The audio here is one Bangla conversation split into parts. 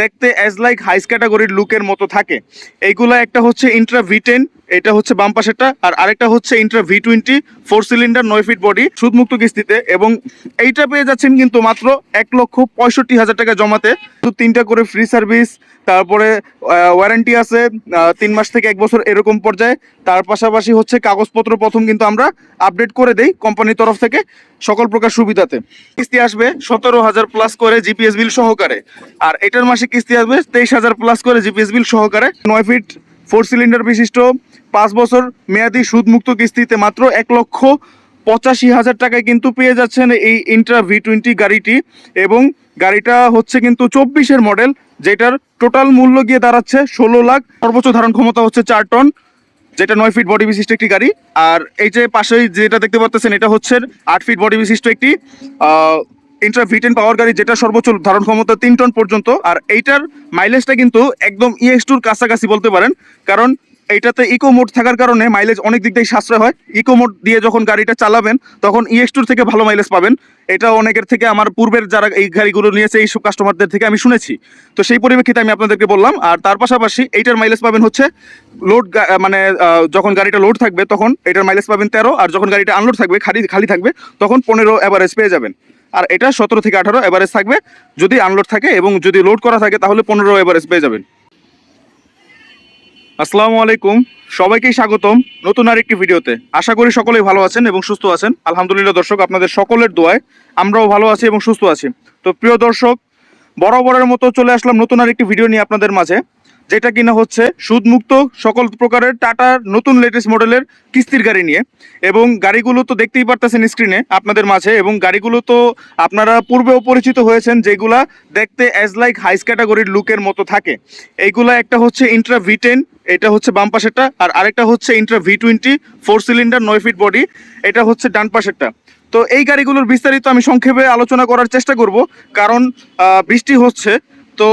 দেখতে অ্যাজ লাইক হাইস ক্যাটাগরির লুকের মতো থাকে। এইগুলো একটা হচ্ছে ইন্ট্রা ভি টেন এটা হচ্ছে বাম পাশেরটা, আর আরেকটা হচ্ছে Intra V twenty four cylinder নয় ফিট বডি সুদমুক্ত কিস্তিতে, এবং এইটা পেয়ে যাচ্ছেন কিন্তু মাত্র এক লক্ষ পঁয়ষট্টি হাজার টাকা জমাতে। তো তিনটা করে ফ্রি সার্ভিস তারপরে ওয়ারেন্টি আছে তিন মাস থেকে এক বছর এরকম পর্যায়ে। তার পাশাপাশি হচ্ছে কাগজপত্র প্রথম কিন্তু আমরা আপডেট করে দেই কোম্পানির তরফ থেকে সকল প্রকার সুবিধাতে। কিস্তি আসবে সতেরো হাজার প্লাস করে জিপিএস বিল সহকারে, আর এটার মাসে কিস্তি আসবে তেইশ হাজার প্লাস করে জিপিএস বিল সহকারে, নয় ফিট ফোর সিলিন্ডার বিশিষ্ট, পাঁচ বছর মেয়াদি সুদমুক্ত কিস্তিতে মাত্র এক লক্ষ পঁচাশি হাজার টাকায় কিন্তু পেয়ে যাচ্ছেন এই ইন্ট্রা ভি টোয়েন্টি গাড়িটি এবং গাড়িটা হচ্ছে কিন্তু চব্বিশের মডেল যেটার টোটাল মূল্য গিয়ে দাঁড়াচ্ছে ষোলো লাখ। সর্বোচ্চ ধারণ ক্ষমতা হচ্ছে চার টন যেটা নয় ফিট বডি বিশিষ্ট একটি গাড়ি। আর এই যে পাশেই যেটা দেখতে পাচ্ছেন এটা হচ্ছে আট ফিট বডি বিশিষ্ট একটি ইন্ট্রা ভিটেন পাওয়ার গাড়ি যেটা সর্বোচ্চ ধারণ ক্ষমতা তিন টন পর্যন্ত, আর এইটার মাইলেজটা কিন্তু একদম ইএক্স টুর কাছাকাছি বলতে পারেন। কারণ এইটাতে ইকো মোড থাকার কারণে মাইলেজ অনেক দিক দিয়ে সাশ্রয় হয়। ইকো মোড দিয়ে যখন গাড়িটা চালাবেন, তখন ইএক্স টুর থেকে ভালো মাইলেজ পাবেন। এটা অনেকের থেকে আমার পূর্বের যারা এই গাড়িগুলো নিয়েছে এইসব কাস্টমারদের থেকে আমি শুনেছি। তো সেই পরিপ্রেক্ষিতে আমি আপনাদেরকে বললাম, আর তার পাশাপাশি এইটার মাইলেজ পাবেন হচ্ছে লোড মানে যখন গাড়িটা লোড থাকবে, তখন এটার মাইলেজ পাবেন তেরো, আর যখন গাড়িটা আনলোড থাকবে, খালি খালি থাকবে, তখন পনেরো অ্যাভারেজ পেয়ে যাবেন। আর এটা সতেরো থেকে আঠারো এভারেজ থাকবে। যদি আনলোড থাকে এবং যদি লোড করা থাকে, তাহলে পনেরো এভারেজ পেয়ে যাবেন। আসসালামু আলাইকুম। সবাইকেই স্বাগতম নতুন আর একটি ভিডিওতে। আশা করি সকলেই ভালো আছেন এবং সুস্থ আছেন। আলহামদুলিল্লাহ দর্শক, আপনাদের সকলের দোয়ায় আমরাও ভালো আছি এবং সুস্থ আছি। তো প্রিয় দর্শক, বরাবরের মতো চলে আসলাম নতুন আর একটি ভিডিও নিয়ে আপনাদের মাঝে। যেটা কিনা হচ্ছে সুদমুক্ত সকল প্রকারের টাটার নতুন লেটেস্ট মডেলের কিস্তির গাড়ি নিয়ে। এবং গাড়িগুলো তো দেখতেই পারতেছেন স্ক্রিনে আপনাদের মাঝে। এবং গাড়িগুলো তো আপনারা পূর্বেও পরিচিত হয়েছেন যেগুলা দেখতে অ্যাজ লাইক হাইস ক্যাটাগরির লুকের মতো থাকে। এইগুলা একটা হচ্ছে ইন্ট্রা ভি টেন এটা হচ্ছে বাম পাশেরটা, আর আরেকটা হচ্ছে Intra V twenty four cylinder নয় ফিট বডি এটা হচ্ছে ডান পাশেরটা। তো এই গাড়িগুলোর বিস্তারিত আমি সংক্ষেপে আলোচনা করার চেষ্টা করব, কারণ বৃষ্টি হচ্ছে। তো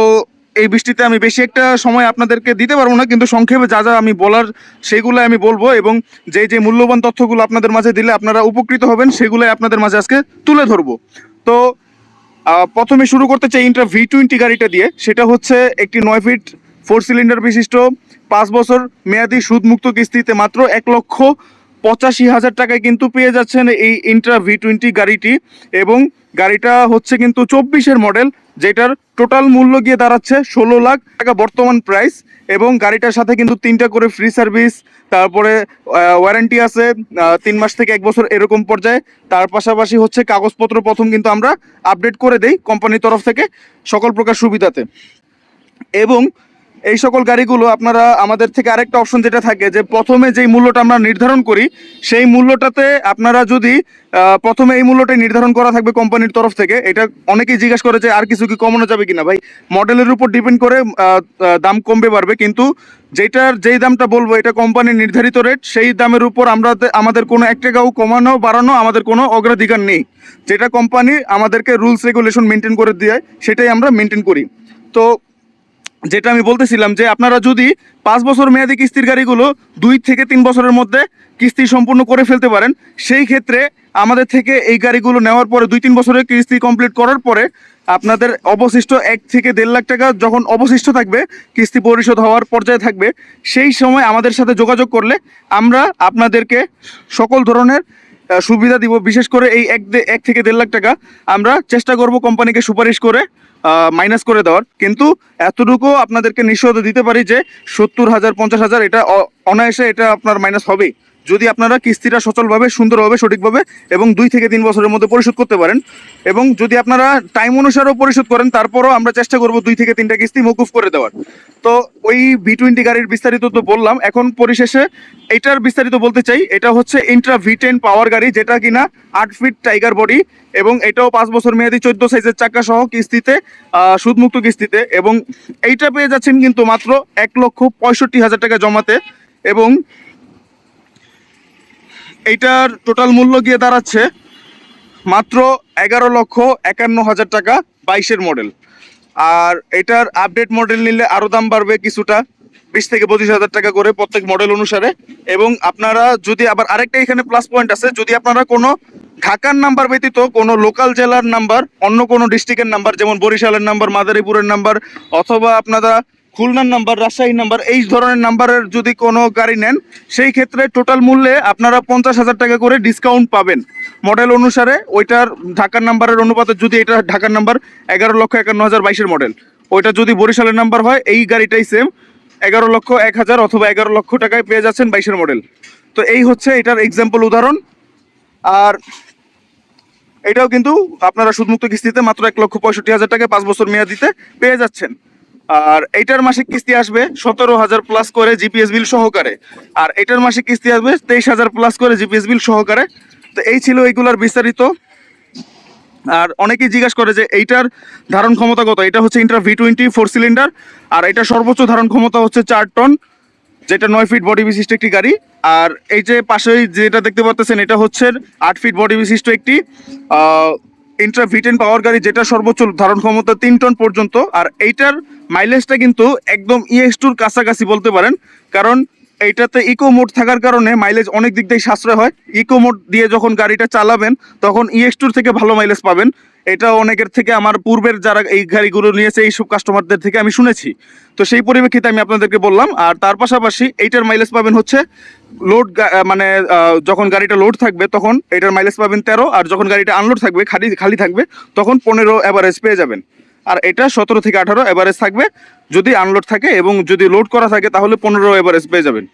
এই বৃষ্টিতে আমি বেশি একটা সময় আপনাদেরকে দিতে পারব না, কিন্তু সংক্ষেপে যা যা আমি বলার সেগুলো আমি বলব এবং যে যে মূল্যবান তথ্যগুলো আপনাদের মাঝে দিলে আপনারা উপকৃত হবেন, সেগুলোই আপনাদের মাঝে আজকে তুলে ধরবো। তো প্রথমে শুরু করতে চাই ইন্টার ভি টোয়েন্টি গাড়িটা দিয়ে। সেটা হচ্ছে একটি নয় ফিট, ফোর সিলিন্ডার বিশিষ্ট, পাঁচ বছর মেয়াদি সুদমুক্ত কিস্তিতে মাত্র এক লক্ষ পঁচাশি হাজার টাকায় কিন্তু পেয়ে যাচ্ছেন এই ইন্ট্রা ভি টোয়েন্টি গাড়িটি এবং গাড়িটা হচ্ছে কিন্তু চব্বিশের মডেল যেটার টোটাল মূল্য গিয়ে দাঁড়াচ্ছে ষোলো লাখ টাকা বর্তমান প্রাইস এবং গাড়িটার সাথে কিন্তু তিনটা করে ফ্রি সার্ভিস তারপরে ওয়ারেন্টি আছে তিন মাস থেকে এক বছর এরকম পর্যায়ে। তার পাশাপাশি হচ্ছে কাগজপত্র প্রথম কিন্তু আমরা আপডেট করে দেই কোম্পানির তরফ থেকে সকল প্রকার সুবিধাতে। এবং এই সকল গাড়িগুলো আপনারা আমাদের থেকে আরেকটা অপশন যেটা থাকে যে প্রথমে যেই মূল্যটা আমরা নির্ধারণ করি, সেই মূল্যটাতে আপনারা যদি প্রথমে এই মূল্যটাই নির্ধারণ করা থাকবে কোম্পানির তরফ থেকে, এটা অনেকেই জিজ্ঞাসা করে যে আর কিছু কি কমানো যাবে কিনা? ভাই মডেলের উপর ডিপেন্ড করে দাম কমবে পারবে কিন্তু যেটার যেই দামটা বলব, এটা কোম্পানির নির্ধারিত রেট সেই দামের উপর আমরা আমাদের কোনো এক টাকাও কমানো, বাড়ানো, আমাদের কোনো অগ্রাধিকার নেই। যেটা কোম্পানি আমাদেরকে রুলস রেগুলেশন মেনটেন করে দেয়, সেটাই আমরা মেনটেন করি। তো যেটা আমি বলতেছিলাম যে আপনারা যদি পাঁচ বছর মেয়াদি কিস্তির গাড়িগুলো দুই থেকে তিন বছরের মধ্যে কিস্তি সম্পূর্ণ করে ফেলতে পারেন, সেই ক্ষেত্রে আমাদের থেকে এই গাড়িগুলো নেওয়ার পরে দুই তিন বছরের কিস্তি কমপ্লিট করার পরে আপনাদের অবশিষ্ট এক থেকে দেড় লাখ টাকা যখন অবশিষ্ট থাকবে, কিস্তি পরিশোধ হওয়ার পর্যায়ে থাকবে, সেই সময় আমাদের সাথে যোগাযোগ করলে আমরা আপনাদেরকে সকল ধরনের সুবিধা দিব। বিশেষ করে এই এক এক থেকে দেড় লাখ টাকা আমরা চেষ্টা করব কোম্পানিকে সুপারিশ করে মাইনাস করে দেওয়ার। কিন্তু এতটুকু আপনাদেরকে নিশ্চয়তা দিতে পারি যে সত্তর হাজার, পঞ্চাশ হাজার এটা অনায়াসে এটা আপনার মাইনাস হবেই। যদি আপনারা কিস্তিটা সচলভাবে, সুন্দরভাবে, সঠিকভাবে এবং দুই থেকে তিন বছরের মধ্যে পরিশোধ করতে পারেন এবং যদি আপনারা টাইম অনুসারেও পরিশোধ করেন, তারপরও আমরা চেষ্টা করব দুই থেকে তিনটা কিস্তি মকুফ করে দেওয়ার। তো ওই ভি টোয়েন্টি গাড়ির বিস্তারিত তো বললাম, এখন পরিশেষে এটার বিস্তারিত বলতে চাই, এটা হচ্ছে ইন্ট্রা ভি টেন পাওয়ার গাড়ি, যেটা কিনা আট ফিট টাইগার বডি এবং এটাও পাঁচ বছর মেয়াদি, চোদ্দ সাইজের চাকা সহ কিস্তিতে সুদমুক্ত কিস্তিতে এবং এইটা পেয়ে যাচ্ছেন কিন্তু মাত্র এক লক্ষ পঁয়ষট্টি হাজার টাকা জমাতে এবং এইটার টোটাল মূল্য গিয়ে দাঁড়াচ্ছে মাত্র এগারো লক্ষ একান্ন হাজার টাকা বাইশের মডেল আর এটার আপডেট মডেল নিলে আরও দাম বাড়বে কিছুটা, বিশ থেকে পঁচিশ হাজার টাকা করে প্রত্যেক মডেল অনুসারে। এবং আপনারা যদি আবার আরেকটা এখানে প্লাস পয়েন্ট আছে, যদি আপনারা কোনো ঢাকার নাম্বার ব্যতীত কোনো লোকাল জেলার নাম্বার অন্য কোনো ডিস্ট্রিক্টের নাম্বার যেমন বরিশালের নাম্বার মাদারীপুরের নাম্বার অথবা আপনারা খুলনার নাম্বার রাজশাহী নাম্বার, এই ধরনের নাম্বারের যদি কোনো গাড়ি নেন, সেই ক্ষেত্রে টোটাল মূল্যে আপনারা পঞ্চাশ হাজার টাকা করে ডিসকাউন্ট পাবেন। মডেল অনুসারে ওইটার ঢাকার নাম্বারের অনুপাতে যদি এটা ঢাকার নাম্বার, এগারো লক্ষ একান্ন হাজার বাইশের মডেল ওইটা যদি বরিশালের নাম্বার হয়, এই গাড়িটাই সেম এগারো লক্ষ এক হাজার অথবা এগারো লক্ষ টাকায় পেয়ে যাচ্ছেন বাইশের মডেল তো এই হচ্ছে এটার এক্সাম্পল উদাহরণ। আর এটাও কিন্তু আপনারা সুদমুক্ত কিস্তিতে মাত্র এক লক্ষ পঁয়ষট্টি হাজার টাকায় পাঁচ বছর মেয়াদিতে পেয়ে যাচ্ছেন। আর এইটার মাসিক কিস্তি আসবে সতেরো হাজার প্লাস করে জিপিএস বিল সহকারে। আর এটার মাসিক কিস্তি আসবে তেইশ হাজার প্লাস করে জিপিএস বিল সহকারে। তো এই ছিল এইগুলার বিস্তারিত। আর অনেকেই জিজ্ঞাসা করে যে এইটার ধারণ ক্ষমতা কত? এটা হচ্ছে Intra V twenty four cylinder আর এটা সর্বোচ্চ ধারণ ক্ষমতা হচ্ছে চার টন যেটা নয় ফিট বডি বিশিষ্ট একটি গাড়ি। আর এই যে পাশেই যেটা দেখতে পাচ্ছেন এটা হচ্ছে আট ফিট বডি বিশিষ্ট একটি ইন্ট্রা ভিটেন পাওয়ার গাড়ি যেটা সর্বোচ্চ ধারণ ক্ষমতা তিন টন পর্যন্ত, আর এইটার মাইলেজটা কিন্তু একদম ইএস টুর কাছাকাছি বলতে পারেন। কারণ এইটাতে ইকো মোড থাকার কারণে মাইলেজ অনেক দিক দিয়ে সাশ্রয় হয়। ইকো মোড দিয়ে যখন গাড়িটা চালাবেন, তখন ইএক্স টুর থেকে ভালো মাইলেজ পাবেন। এটা অনেকের থেকে আমার পূর্বের যারা এই গাড়িগুলো নিয়েছে, এইসব কাস্টমারদের থেকে আমি শুনেছি। তো সেই পরিপ্রেক্ষিতে আমি আপনাদেরকে বললাম, আর তার পাশাপাশি এইটার মাইলেজ পাবেন হচ্ছে লোড মানে যখন গাড়িটা লোড থাকবে, তখন এটার মাইলেজ পাবেন তেরো, আর যখন গাড়িটা আনলোড থাকবে, খালি খালি থাকবে, তখন পনেরো অ্যাভারেজ পেয়ে যাবেন। আর এটা সতেরো থেকে আঠারো এভারেজ থাকবে। যদি আনলোড থাকে এবং যদি লোড করা থাকে, তাহলে পনেরো এভারেজ পেয়ে যাবেন।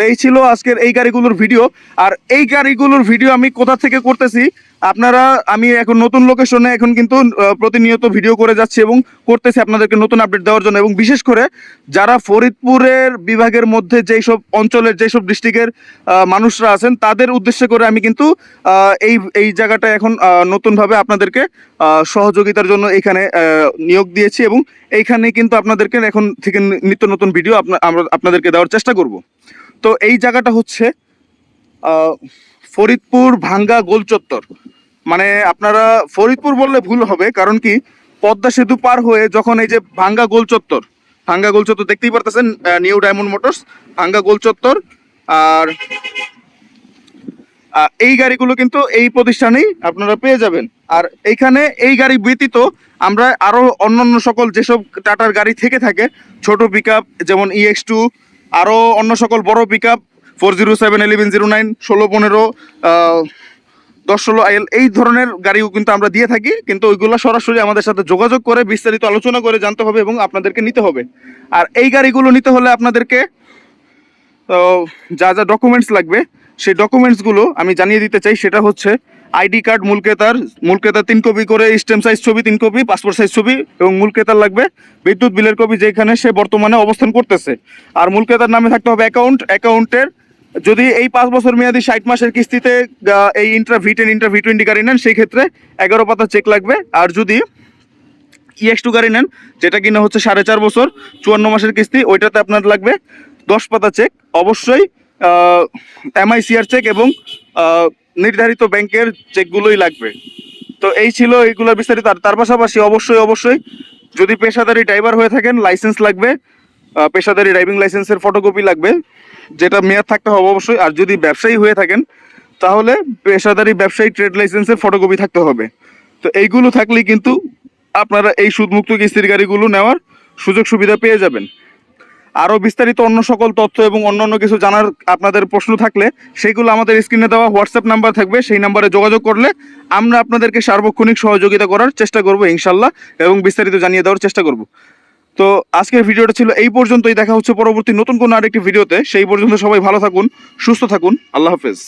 তো এই ছিল আজকের এই গাড়িগুলোর ভিডিও। আর এই গাড়িগুলোর ভিডিও আমি কোথা থেকে করতেছি, আপনারা, আমি এখন নতুন লোকেশনে এখন কিন্তু প্রতিনিয়ত ভিডিও করে যাচ্ছি এবং করতেছি আপনাদেরকে নতুন আপডেট দেওয়ার জন্য। এবং বিশেষ করে যারা ফরিদপুরের বিভাগের মধ্যে যেই সব অঞ্চলের যেই সব ডিস্ট্রিক্টের মানুষরা আছেন, তাদের উদ্দেশ্যে করে আমি কিন্তু এই এই জায়গাটা এখন নতুনভাবে আপনাদেরকে সহযোগিতার জন্য এখানে নিয়োগ দিয়েছি এবং এইখানে কিন্তু আপনাদেরকে এখন থেকে নিত্য নতুন ভিডিও আমরা আপনাদেরকে দেওয়ার চেষ্টা করব। তো এই জায়গাটা হচ্ছে ফরিদপুর ভাঙ্গা গোল চত্বর। মানে আপনারা ফরিদপুর বললে ভুল হবে, কারণ কি পদ্মা সেতু পার হয়ে যখন এই যে ভাঙ্গা গোল চত্বর, ভাঙ্গা গোল চত্বর দেখতেই পারতেছেন নিউ ডায়মন্ড মোটরস, ভাঙ্গা গোল চত্বর, আর এই গাড়িগুলো কিন্তু এই প্রতিষ্ঠানেই আপনারা পেয়ে যাবেন। আর এইখানে এই গাড়ি ব্যতীত আমরা আরও অন্যান্য সকল যেসব টাটার গাড়ি থেকে থাকে, ছোট পিক যেমন ইএক্স টু আরও অন্য সকল বড় pick up four zero seven eleven zero nine ষোলো পনেরো দশ ষোলো আইএল, এই ধরনের গাড়িও কিন্তু আমরা দিয়ে থাকি, কিন্তু ওইগুলো সরাসরি আমাদের সাথে যোগাযোগ করে বিস্তারিত আলোচনা করে জানতে হবে এবং আপনাদেরকে নিতে হবে। আর এই গাড়িগুলো নিতে হলে আপনাদেরকে যা যা ডকুমেন্টস লাগবে, সেই ডকুমেন্টসগুলো আমি জানিয়ে দিতে চাই, সেটা হচ্ছে আইডি কার্ড, মূল ক্রেতার মূল ক্রেতার তিন কপি করে স্টেম সাইজ ছবি, তিন কপি, পাসপোর্ট সাইজ ছবি এবং মূল ক্রেতার লাগবে বিদ্যুৎ বিলের কপি যেখানে সে বর্তমানে অবস্থান করতেছে। আর মূল ক্রেতার নামে থাকতে হবে অ্যাকাউন্ট অ্যাকাউন্টের যদি এই পাঁচ বছর মেয়াদি ষাট মাসের কিস্তিতে এই Intra V ten Intra V twenty গাড়ি নেন, সেই ক্ষেত্রে এগারো পাতা চেক লাগবে। আর যদি ইএক্স টু গাড়ি নেন, যেটা কিনা হচ্ছে সাড়ে চার বছর, চুয়ান্ন মাসের কিস্তি, ওইটাতে আপনার লাগবে দশ পাতা চেক অবশ্যই এমআইসিআর চেক এবং নির্ধারিত ব্যাংকের চেকগুলোই লাগবে। তো এই ছিল এইগুলোর বিস্তারিত। আর তার পাশাপাশি অবশ্যই অবশ্যই যদি পেশাদারি ড্রাইভার হয়ে থাকেন, লাইসেন্স লাগবে। পেশাদারি ড্রাইভিং লাইসেন্সের ফটোকপি লাগবে, যেটা মেয়াদ থাকতে হবে অবশ্যই। আর যদি ব্যবসায়ী হয়ে থাকেন, তাহলে পেশাদারি ব্যবসায়ী ট্রেড লাইসেন্সের ফটোকপি থাকতে হবে। তো এইগুলো থাকলেই কিন্তু আপনারা এই সুদমুক্ত কিস্তির গাড়িগুলো নেওয়ার সুযোগ সুবিধা পেয়ে যাবেন। আরও বিস্তারিত অন্য সকল তথ্য এবং অন্য অন্য কিছু জানার আপনাদের প্রশ্ন থাকলে সেগুলো আমাদের স্ক্রিনে দেওয়া হোয়াটসঅ্যাপ নাম্বার থাকবে, সেই নাম্বারে যোগাযোগ করলে আমরা আপনাদেরকে সার্বক্ষণিক সহযোগিতা করার চেষ্টা করব ইনশাল্লাহ এবং বিস্তারিত জানিয়ে দেওয়ার চেষ্টা করব। তো আজকের ভিডিওটা ছিল এই পর্যন্তই, দেখা হচ্ছে পরবর্তী নতুন কোনো আরেকটি ভিডিওতে, সেই পর্যন্ত সবাই ভালো থাকুন, সুস্থ থাকুন, আল্লাহ হাফেজ।